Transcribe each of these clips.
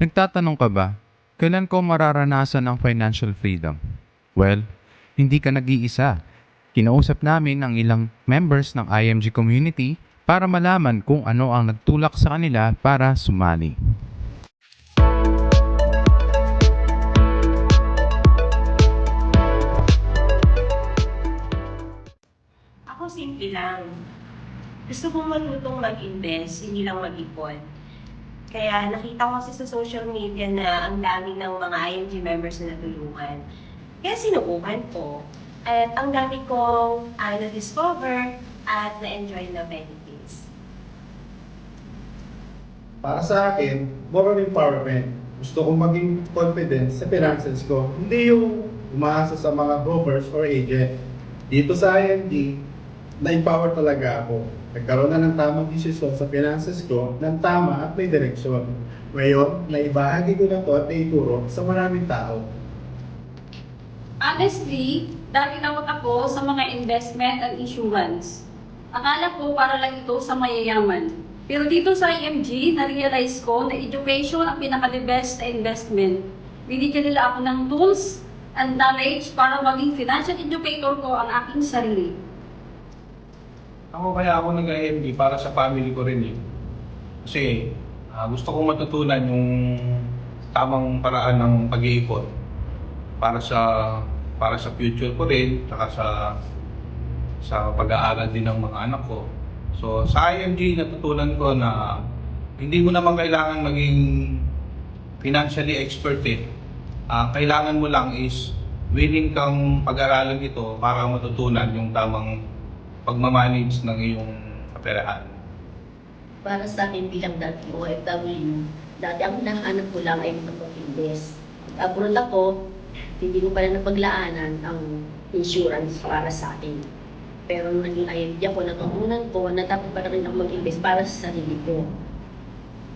Nagtatanong ka ba, kailan ko mararanasan ang financial freedom? Well, hindi ka nag-iisa. Kinausap namin ang ilang members ng IMG community para malaman kung ano ang nagtulak sa kanila para sumali. Ako simple lang. Gusto kong matutong mag-invest, hindi lang mag-ipon. Kaya nakita ko kasi sa social media na ang dami ng mga IMG members na natulungan. Kaya sinubukan ko. At ang dami kong ah, na-discover at na-enjoy na benefits. Para sa akin, more on empowerment. Gusto kong maging confident sa finances ko. Hindi yung umaasa sa mga brokers or agent. Dito sa IMD, na-empower talaga ako. Nagkaroon na ng tamang desisyon sa finances ko ng tama at may direksyon. Ngayon, naibahagi ko na to at naituro sa maraming tao. Honestly, dati takot ako sa mga investment and insurance. Akala ko para lang ito sa mayayaman. Pero dito sa IMG, na-realize ko na education ang pinaka-the best na investment. Binigyan nila ako ng tools and knowledge para maging financial educator ko ang aking sarili. Ako kaya ako nag-IMD para sa family ko rin eh. Kasi ah, gusto kong matutunan yung tamang paraan ng pag-iipon para sa para sa future ko rin, saka sa sa pag-aaral din ng mga anak ko. So sa IMG natutunan ko na hindi mo naman kailangan maging financially expert eh. Ah, kailangan mo lang is willing kang pag-aralan ito para matutunan yung tamang pagmamanage ng iyong kaperahan. para sa akin bilang dati OFW, dati ang hinahanap ko lang ay makapag-invest. Abroad ako, hindi ko pala napaglaanan ang insurance para sa akin. Pero nung naging IMD ako, natutunan ko na dapat pala rin ako mag-invest para sa sarili ko.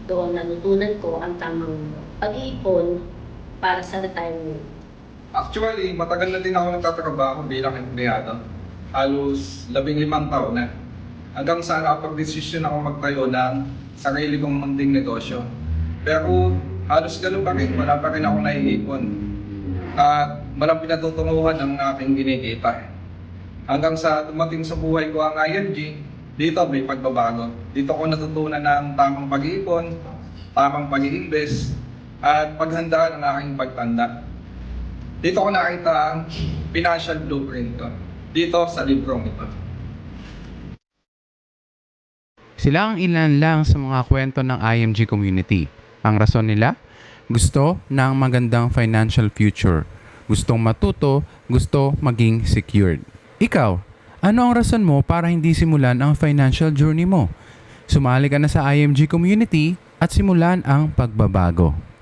Doon natutunan ko ang tamang pag-iipon para sa retirement. Actually, matagal na din ako nagtatrabaho bilang empleyado. Halos labing limang taon na. Hanggang sa nakapag-desisyon ako magtayo ng sarili kong munting negosyo. Pero halos ganun pa rin, wala pa rin ako naiipon. At walang pinatutunguhan ang aking kinikita. Hanggang sa dumating sa buhay ko ang ING, dito may pagbabago. Dito ko natutunan ng tamang pag-iipon, tamang pag-iinvest, at paghandaan ang aking pagtanda. Dito ko nakita ang financial blueprint ko. Dito sa librong ito. Sila ang ilan lang sa mga kwento ng IMG community. Ang rason nila? Gusto ng magandang financial future. Gustong matuto, gusto maging secured. Ikaw, ano ang rason mo para hindi simulan ang financial journey mo? Sumali ka na sa IMG community at simulan ang pagbabago.